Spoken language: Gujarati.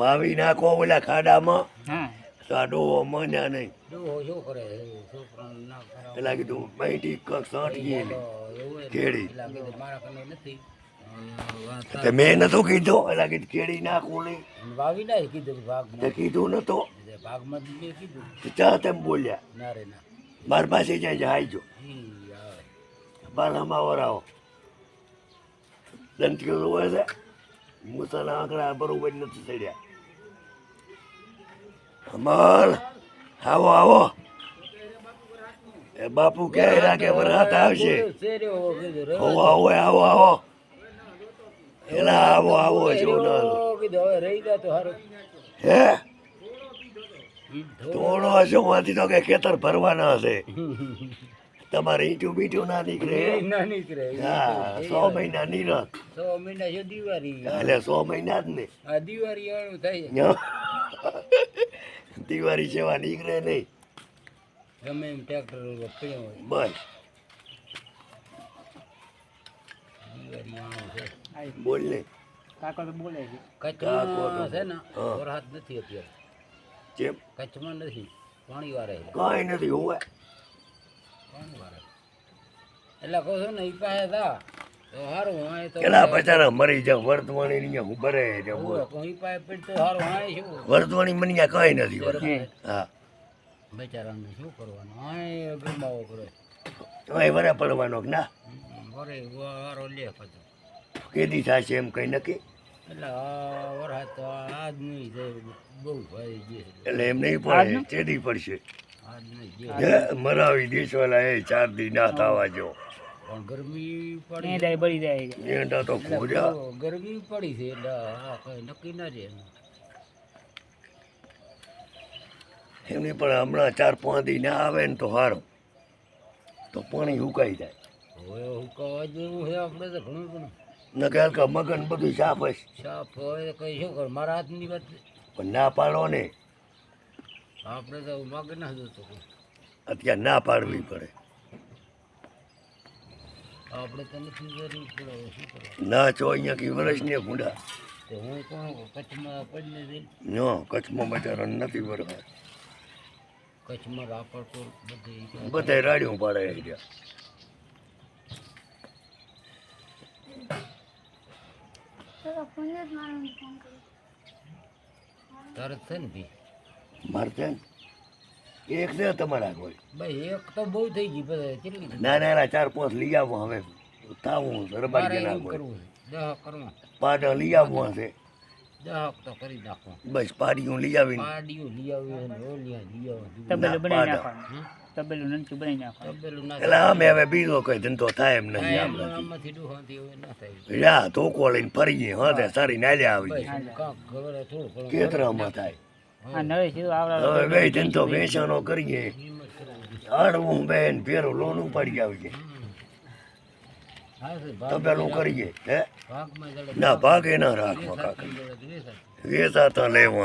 વાવી નાખો ઓલા ખાડામાં. ડોહો મજા નહીં. પેલા કીધું કક સાંઠ ગયેલી. કેળી. તે મેં નતો કીધો. એટલે કીધું કેળી નાખું નહીં. વાવી ના કીધું તે કીધું નતો ભાગમાં કીધું. ચા તેમ બોલ્યા. ના રે ના. માર પાસે જાય ઈ આવે બાલામાં વરાવો દંતીઓ હોય છે. મૂસાના આંકડા બરોબર નથી ચડ્યા. અમલ, આવો આવો. એ બાપુ ક્યાંય રાખે વરસાદ આવશે. આવો આવો આવો આવો. એલા, આવો આવો જો ના હે? થોડો હશે માંથી તો કે ખેતર ભરવાના હશે. તમારે ઈટું બીટું ના નીકળે. ના નીકળે હા સો મહિના નીરત સો મહિના છે દિવાળી. એટલે સો મહિના જ ને. આ દિવાળી વાળું થાય. દિવાળી સેવા નીકળે નહીં. ગમે એમ ટ્રેક્ટર પડ્યો હોય. બસ. દિવાળી બોલ ને. કાકો તો બોલે છે. કચ્છમાં છે ને વરસાદ નથી અત્યારે. જેમ. કચ્છમાં નથી પાણી વારે કાંઈ નથી હોવે. એટલે કહું છું ને એ પાસે તા તો સારું હોય તો પેલા બચારા મરી જાવ વર્તવાણી ની હું ભરે બોલ. હું પાસે પડી તો સારું હોય શું? વર્તવાણી મને ત્યાં કઈ નથી હા. બેચારાને શું કરવાનું? હા ગરમાવો કરે કાંઈ વરે પડવાનો કે ના? વરે વારો લે પછી. કેદી થશે એમ કઈ નક્કી? એટલે વરસાદ તો આજ નહીં થાય બહુ ભાઈ જે એટલે એમ નહીં પડે ચેદી પડશે. મરાવી દેશ જે મરાવી દેશવાલા એ ચાર દી ના થવા જો પણ ગરમી પડી જાય બળી જાય છે. તો ખોજા. ગરમી પડી છે એટલે આ કઈ નક્કી ના રહે એનું. એમની પણ હમણાં ચાર પાંચ દી ના આવે ને તો સારું તો પાણી સુકાઈ જાય. હવે હુકાવા જેવું છે આપણે તો ઘણું ઘણું ન કે મગન બધું સાફ હશે સાફ હોય તો કઈ શું કર? મારા હાથની વાત પણ ના પાડો ને. આપણે તો મગન જ હતો અત્યારે ના પાડવી પડે. આપણે તો નથી જરૂર પડે શું કરવા ના છો અહીંયા કી વરસ ને ભૂંડા. તો હું કોણ? કચ્છમાં પડને દે નો કચ્છમાં બચારા નથી વરવા કચ્છમાં રાપરપુર બધે બધે રાડિયું પાડે છે તરત છે ને ભી. મારે એક છે તમારા કોઈ ભાઈ એક તો બહુ થઈ ગઈ બધા કેટલી ના ના ના ચાર પાંચ લઈ આવો હવે. થાવું રબારી ના કરવું દહ કરવા. પાડા લઈ આવવા છે દહ તો કરી નાખો. બસ પાડીયું લઈ આવીને. પાડીઓ લઈ આવી અને લઈ આવી. તમે બનાવી. તબેલું નનચું બનાવી નાખવાનું. એટલે અમે હવે બીજો કઈ ધંધો થાય એમ નહીં આપણે યા ધોકો લઈને ફરીએ હા તે સારી નાલ્યા આવી કેતરામાં થાય. આ નવે સીધું આવડા હવે બે ધંધો વેચાણો કરીએ. હળવું બેન ફેરું લોન ઉપાડી આવી હા છે ભાગ તબેલું કરીએ હે? ના ભાગે. ના રાખવા કાકા. વેચાતા લેવા.